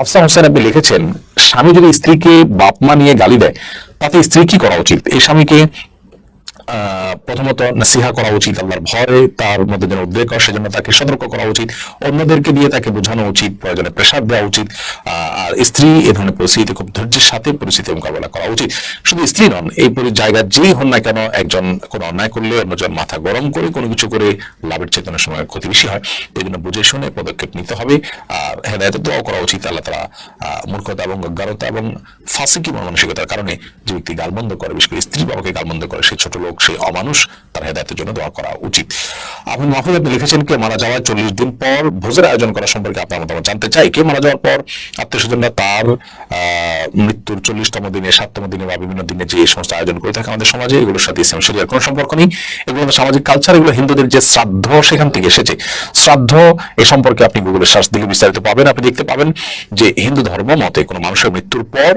আফসা হোসেন আপনি লিখেছেন স্বামী যদি স্ত্রীকে বাপ মা নিয়ে গালি দেয় তাতে স্ত্রী কি করা উচিত? এই স্বামীকে আহ, প্রথমত নাসিহা করা উচিত, আল্লাহর ভয়ে, তার মধ্যে যেন উদ্বেগ হয়, সেজন্য তাকে সতর্ক করা উচিত। অন্যদেরকে দিয়ে তাকে বোঝানো উচিত, প্রয়োজনে প্রেশার দেওয়া উচিত। আর স্ত্রী এ ধরনের পরিস্থিতি খুব ধৈর্যের সাথে পরিস্থিতি মোকাবেলা করা উচিত। শুধু স্ত্রী নন, এই জায়গার যেই হন না কেন, একজন কোনো অন্যায় করলে অন্যজন মাথা গরম করে কোনো কিছু করে লাভের চেতনার সময় ক্ষতি বেশি হয়। এই জন্য বুঝে শুনে পদক্ষেপ নিতে হবে। আর হেদায়ত দোয়া করা উচিত, আল্লাহ তারা মূর্খতা এবং অজ্ঞানতা এবং ফাঁসিকি মানসিকতার কারণে যে ব্যক্তি গালবন্ধ করে, বিশেষ করে স্ত্রী বাবাকে গালবন্ধ করে সেই ছোট লোক সেই অমানুষ তার হেদায়তের জন্য দোয়া করা উচিত। আপনি মাহফুজ আপনি লিখেছেন, কে মারা যাওয়ার চল্লিশ দিন পর ভোজের আয়োজন করা সম্পর্কে আপনার মতামত জানতে চাই। কে মারা যাওয়ার পর আত্মীয় স্বজনরা তার মৃত্যুর চল্লিশতম দিনে, সাততম দিনে বা বিভিন্ন দিনে যে সমস্ত আয়োজন করে থাকে আমাদের সমাজে, এগুলোর সাথে ইসলাম শরিয়ার কোনো সম্পর্ক নেই। এগুলো সামাজিক কালচার এগুলো হিন্দুদের যে শ্রাদ্ধ, সেখান থেকে এসেছে। শ্রাদ্ধ, এ সম্পর্কে আপনি গুগলে সার্চ দিলে বিস্তারিত পাবেন। আপনি দেখতে পাবেন যে হিন্দু ধর্ম মতে কোনো মানুষের মৃত্যুর পর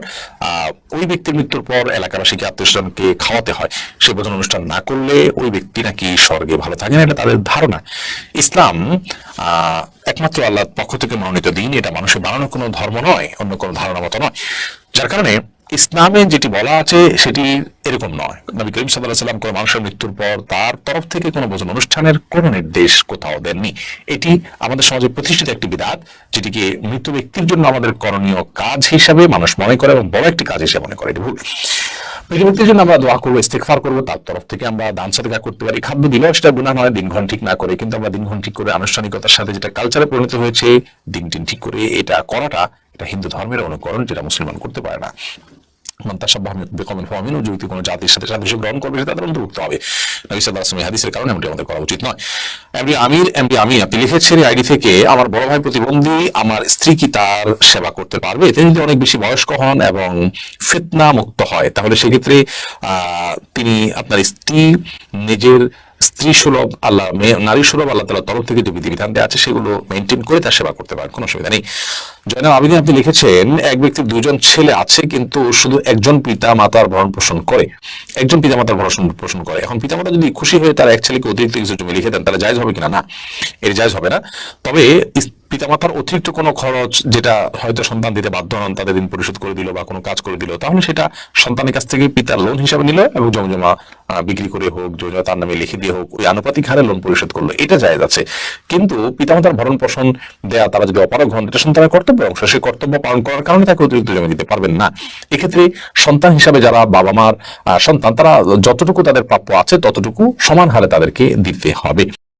ওই ব্যক্তির মৃত্যুর পর এলাকাবাসীকে, আত্মীয় স্বজনকে খাওয়াতে হয়। সে বোধন অনুষ্ঠান না করলে ওই ব্যক্তি নাকি স্বর্গে ভালো থাকে না এটা তাদের ধারণা। ইসলাম একমাত্র আল্লাহর পক্ষ থেকে মনোনীত দিন। এটা মানুষের বানানো কোনো ধর্ম নয়, অন্য কোনো ধারণা মতো নয়। যার কারণে ইসলামে যেটি বলা আছে, সেটি এরকম নয়। নবী করিম সাল্লাহ সাল্লাম কোনো মানুষের মৃত্যুর পর তার তরফ থেকে কোনো ভোজন অনুষ্ঠানের কোনো নির্দেশ কোথাও দেননি। এটি আমাদের সমাজে প্রতিষ্ঠিত একটি বিধাত যেটিকে মৃত ব্যক্তির জন্য আমাদের করণীয় কাজ হিসাবে মানুষ মনে করে এবং বড় একটি কাজ হিসেবে মনে করে। এটি ভুল। ব্যক্তির জন্য আমরা দোয়া করব ইস্তেকফার করব, তার তরফ থেকে আমরা দান সাদিকা করতে পারি। খাদ্য দিলেও সেটা গুণা নয়, দিনক্ষণ ঠিক না করে। কিন্তু আমরা দিনক্ষণ ঠিক করে আনুষ্ঠানিকতার সাথে যেটা কালচারে পরিণত হয়েছে দিন দিন ঠিক করে এটা করাটা এটা হিন্দু ধর্মের অনুকরণ যেটা মুসলমান করতে পারে না। যদি কোনো জাতির সাথে সাদৃশ্য গ্রহণ করবে তাদের অন্তর্ভুক্ত হবে। নবী আলাইহি হাদিসের কারণে এমনটি আমাদের করা উচিত নয়। এমডি আমির এমডি আমি আপনি লিখেছেন আইডি থেকে আমার বড় ভাই প্রতিবন্ধী, আমার স্ত্রী কি তার সেবা করতে পারবে? তিনি যদি অনেক বেশি বয়স্ক হন এবং ফিতনা মুক্ত হয়, তাহলে সেক্ষেত্রে তিনি আপনার স্ত্রী নিজের স্ত্রী সুলভ আল্লাহ নারী সুলভ আল্লাহ তালার তরফ থেকে যে বিধিবিধান দেওয়া আছে, সেগুলো মেনটেন করে তার সেবা করতে পারেন, কোনো অসুবিধা নেই। জয়নাব আবিদিন, আপনি লিখেছেন, এক ব্যক্তির দুজন ছেলে আছে, কিন্তু শুধু একজন পিতা মাতার ভরণ পোষণ করে। একজন পিতা মাতার ভরণ পোষণ করে। এখন পিতা মাতা যদি খুশি হয়ে তার এক ছেলেকে অতিরিক্ত কিছু জমি লিখে দেন, তাহলে জায়জ হবে কিনা? না, এর জায়জ হবে না। তবে পিতামাতার অতিরিক্ত কোনো খরচ যেটা হয়তো সন্তান দিতে বাধ্য হন, তাদের ঋণ পরিশোধ করে দিল বা কোনো কাজ করে দিল, তাহলে সেটা সন্তানের কাছ থেকে পিতার লোন হিসাবে নিল এবং জমজমা বিক্রি করে হোক জমজমা তার নামে লিখে দিয়ে হোক, ওই আনুপাতিক হারে লোন পরিশোধ করল। এটা জায়েজ আছে। কিন্তু পিতামাতার ভরণ পোষণ দেয়া, তারা যদি অপারগ হন, এটা সন্তানের কর্তব্য অংশ। সেই কর্তব্য পালন করার কারণে তাকে অতিরিক্ত জমি দিতে পারবেন না। এক্ষেত্রে সন্তান হিসাবে যারা বাবা মার সন্তান, তারা যতটুকু তাদের প্রাপ্য আছে, ততটুকু সমান হারে তাদেরকে দিতে হবে।